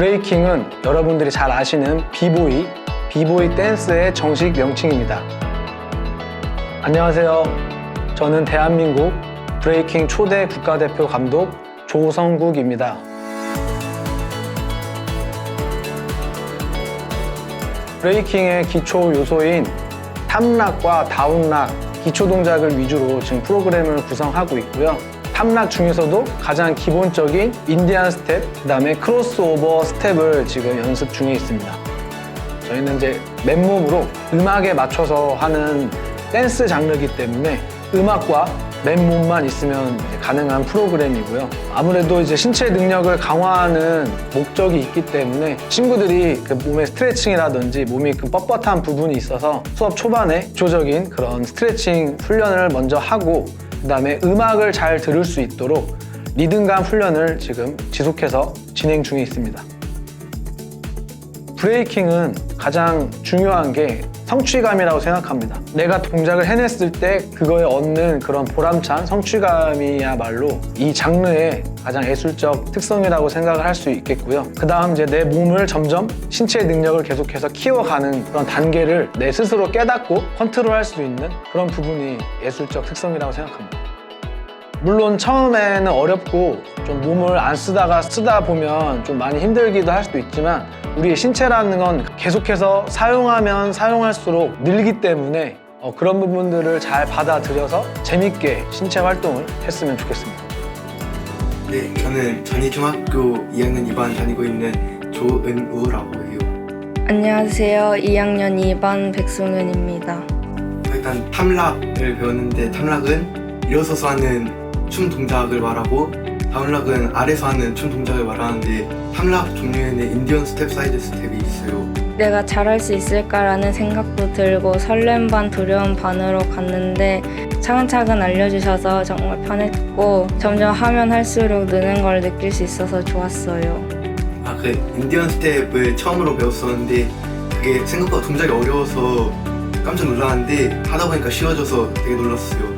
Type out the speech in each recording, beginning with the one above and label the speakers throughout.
Speaker 1: 브레이킹은 여러분들이 잘 아시는 비보이, 비보이 댄스의 정식 명칭입니다. 안녕하세요. 저는 대한민국 브레이킹 초대 국가대표 감독 조성국입니다. 브레이킹의 기초 요소인 탑락과 다운락 기초 동작을 위주로 지금 프로그램을 구성하고 있고요. 탑락 중에서도 가장 기본적인 인디안 스텝, 그 다음에 크로스오버 스텝을 지금 연습 중에 있습니다. 저희는 이제 맨몸으로 음악에 맞춰서 하는 댄스 장르이기 때문에 음악과 맨몸만 있으면 가능한 프로그램이고요. 아무래도 이제 신체 능력을 강화하는 목적이 있기 때문에 친구들이 그 몸의 스트레칭이라든지 몸이 그 뻣뻣한 부분이 있어서 수업 초반에 기초적인 그런 스트레칭 훈련을 먼저 하고 그다음에 음악을 잘 들을 수 있도록 리듬감 훈련을 지금 지속해서 진행 중에 있습니다. 브레이킹은 가장 중요한 게 성취감이라고 생각합니다. 내가 동작을 해냈을 때 그거에 얻는 그런 보람찬 성취감이야말로 이 장르의 가장 예술적 특성이라고 생각을 할 수 있겠고요. 그 다음 이제 내 몸을 점점 신체 능력을 계속해서 키워가는 그런 단계를 내 스스로 깨닫고 컨트롤할 수 있는 그런 부분이 예술적 특성이라고 생각합니다. 물론 처음에는 어렵고 좀 몸을 안 쓰다가 쓰다 보면 좀 많이 힘들기도 할 수도 있지만 우리의 신체라는 건 계속해서 사용하면 사용할수록 늘기 때문에 어, 그런 부분들을 잘 받아들여서 재밌게 신체 활동을 했으면 좋겠습니다.
Speaker 2: 네, 저는 전희중학교 2학년 2반 다니고 있는 조은우라고 해요.
Speaker 3: 안녕하세요. 2학년 2반 백송현입니다.
Speaker 2: 일단 탐락을 배웠는데 탐락은 일어서서 하는 춤 동작을 말하고 다운락은 아래서 하는 춤 동작을 말하는데 탐락 종류에는 인디언 스텝, 사이드 스텝이 있어요.
Speaker 3: 내가 잘할 수 있을까라는 생각도 들고 설렘 반 두려움 반으로 갔는데 차근차근 알려주셔서 정말 편했고 점점 하면 할수록 느는 걸 느낄 수 있어서 좋았어요.
Speaker 2: 아, 그 인디언 스텝을 처음으로 배웠었는데 그게 생각보다 동작이 어려워서 깜짝 놀랐는데 하다 보니까 쉬워져서 되게 놀랐어요.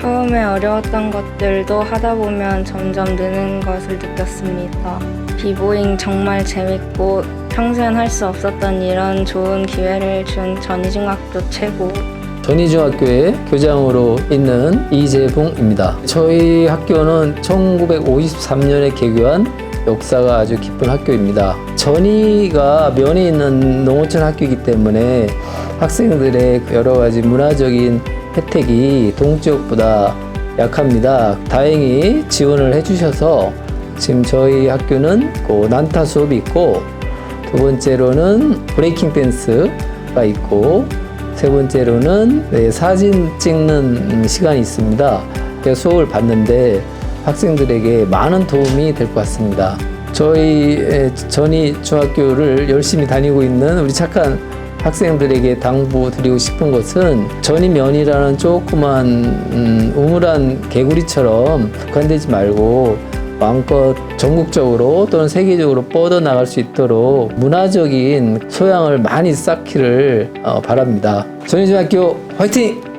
Speaker 3: 처음에 어려웠던 것들도 하다 보면 점점 느는 것을 느꼈습니다. 비보잉 정말 재밌고 평소엔 할 수 없었던 이런 좋은 기회를 준 전희중학교 최고.
Speaker 4: 전희중학교의 교장으로 있는 이재봉입니다. 저희 학교는 1953년에 개교한 역사가 아주 깊은 학교입니다. 전희가 면에 있는 농어촌 학교이기 때문에 학생들의 여러 가지 문화적인 혜택이 동지역보다 약합니다. 다행히 지원을 해주셔서 지금 저희 학교는 그 난타 수업이 있고 두 번째로는 브레이킹 댄스가 있고 세 번째로는 네, 사진 찍는 시간이 있습니다. 수업을 받는데 학생들에게 많은 도움이 될 것 같습니다. 저희 에, 전이 중학교를 열심히 다니고 있는 우리 착한 학생들에게 당부드리고 싶은 것은 전이면이라는 조그만 음, 우물한 개구리처럼 국한되지 말고 마음껏 전국적으로 또는 세계적으로 뻗어나갈 수 있도록 문화적인 소양을 많이 쌓기를 어, 바랍니다. 전희중학교 화이팅!